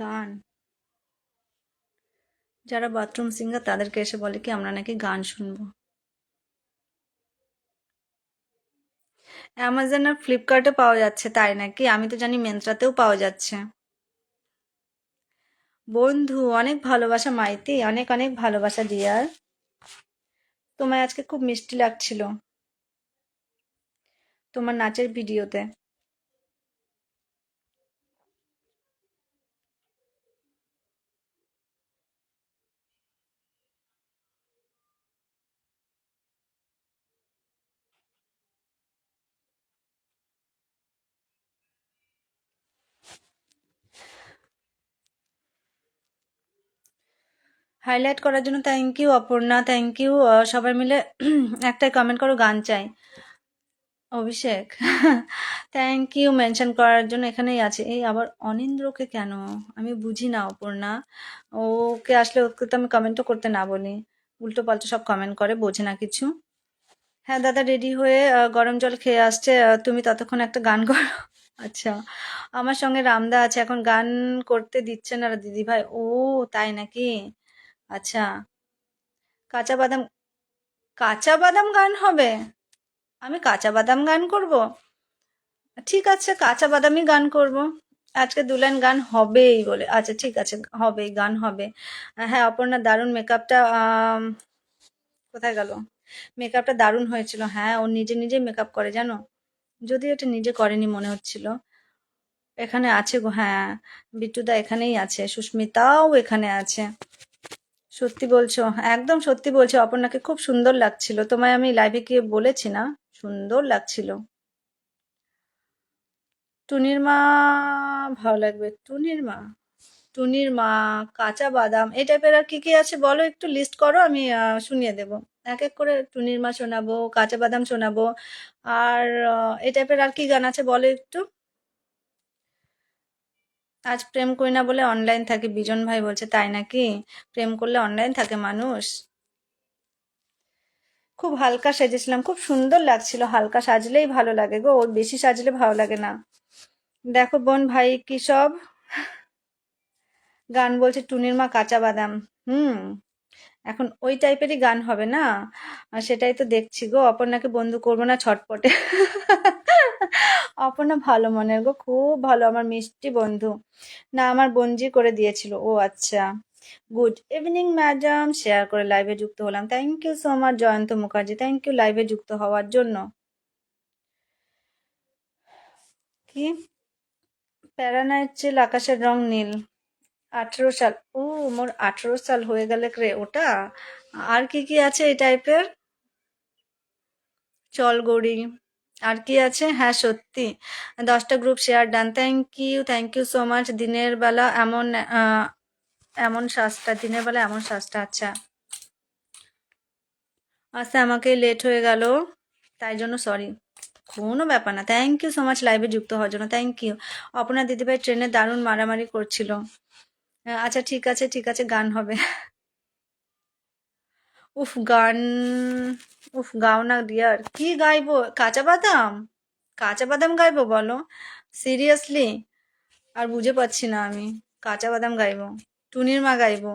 গান। যারা bathroom singer, তাদেরকে এসে বলে কি, আমরা নাকি গান শুনব। অ্যামাজন আর ফ্লিপকার্টে পাওয়া যাচ্ছে তাই নাকি? আমি তো জানি মেন্ত্রাতেও পাওয়া যাচ্ছে। বন্ধু, অনেক ভালোবাসা মাইতি, অনেক অনেক ভালোবাসা ডিয়ার। তোমায় আজকে খুব মিষ্টি লাগছিল তোমার নাচের ভিডিওতে। হাইলাইট করার জন্য thank you Aparna thank you সবাই মিলে একটাই কমেন্ট করো, গান চাই। অভিষেক থ্যাংক ইউ মেনশন করার জন্য এখানেই আছে। এই আবার অনিন্দ্রকে কেন? আমি বুঝি না, অপর্ণা। ওকে আসলে ওকে তো আমি কমেন্টও করতে না বলি। উল্টো পাল্টো সব কমেন্ট করে, বোঝে না কিছু। হ্যাঁ দাদা রেডি হয়ে গরম জল খেয়ে আসছে তুমি ততক্ষণ একটা গান করো। আচ্ছা আমার সঙ্গে রামদা আছে, এখন গান করতে দিচ্ছে না দিদি ভাই ও, তাই নাকি? আচ্ছা। কাঁচা বাদাম কাঁচা বাদাম গান হবে? আমি কাঁচা বাদাম গান করব? ঠিক আছে, কাঁচা বাদামই গান করব। আজকে দু লাইন গান হবেই বলে। আচ্ছা ঠিক আছে, হবেই, গান হবে। হ্যাঁ অপর্ণা, দারুণ মেকআপটা কোথায় গেল? মেকআপটা দারুণ হয়েছিল। হ্যাঁ ও নিজে নিজে মেকআপ করে, জানো? যদি এটা নিজে করেনি, মনে হচ্ছিল। এখানে আছে গো হ্যাঁ বিট্টুদা এখানেই আছে, সুস্মিতাও এখানে আছে। সত্যি বলছো, একদম সত্যি বলছো, অপর্ণাকে খুব সুন্দর লাগছিল। তোমায় আমি লাইভে গিয়ে বলেছি না, সুন্দর লাগছিল। টুনির মা, ভালো লাগবে। টুনির মা টুনির মা, কাঁচা বাদাম, এই টাইপের আর কি কি আছে বলো একটু লিস্ট করো, আমি শুনিয়ে দেবো। এক এক করে টুনির মা শোনাবো, কাঁচা বাদাম শোনাবো, আর এই টাইপের আর কি গান আছে বলো একটু? আজ প্রেম করি না বলে অনলাইন থাকি, বিজন ভাই বলছে, তাই নাকি? প্রেম করলে অনলাইন থাকে মানুষ? খুব হালকা সেজেছিলাম, খুব সুন্দর লাগছিল, হালকা সাজলেই ভালো লাগে গো, ওর বেশি সাজলে ভালো লাগে না। দেখো বোন ভাই, কি সব? গান বলছে, টুনির মা কাঁচা বাদাম। হুম, এখন ওই টাইপেরই গান হবে না? সেটাই তো দেখছি গো, অপর্ণাকে বন্ধু করব না ছটপটে। অপর্ণা ভালো মনের গো, খুব ভালো, আমার মিষ্টি বন্ধু। না, আমার বঞ্জি করে দিয়েছিল। ও আচ্ছা। গুড ইভিনিং ম্যাডাম শেয়ার করে লাইভে যুক্ত হলাম। Thank you so much Jayanta Mukherjee. Thank you লাইভে যুক্ত হওয়ার জন্য। কি? প্যারানাইট চিল, আকাশের রং নীল। আঠেরো সাল, ও, মোর আঠেরো সাল হয়ে গেলে রে, ওটা? আর কি কি আছে এই টাইপের চল গড়ি আর কি আছে? হ্যাঁ সত্যি। দশটা group share done thank you thank you so much দিনের বেলা এমন এমন সাজটা, দিনের বেলা এমন সাজটা আচ্ছা। আচ্ছা আমাকে লেট হয়ে গেল, তাই জন্য সরি কোনো ব্যাপার না। থ্যাংক ইউ সো মাচ লাইভে যুক্ত হওয়ার জন্য। থ্যাংক ইউ আপনার দিদিভাই ট্রেনে দারুণ মারামারি করছিল। আচ্ছা ঠিক আছে ঠিক আছে, গান হবে। উফ, গান উফ, গাও না ডিয়ার কি গাইবো? কাঁচা বাদাম? কাঁচা বাদাম গাইবো বলো? সিরিয়াসলি আর বুঝে পাচ্ছি না আমি। কাঁচা বাদাম গাইবো। টুনির মা গাইবো।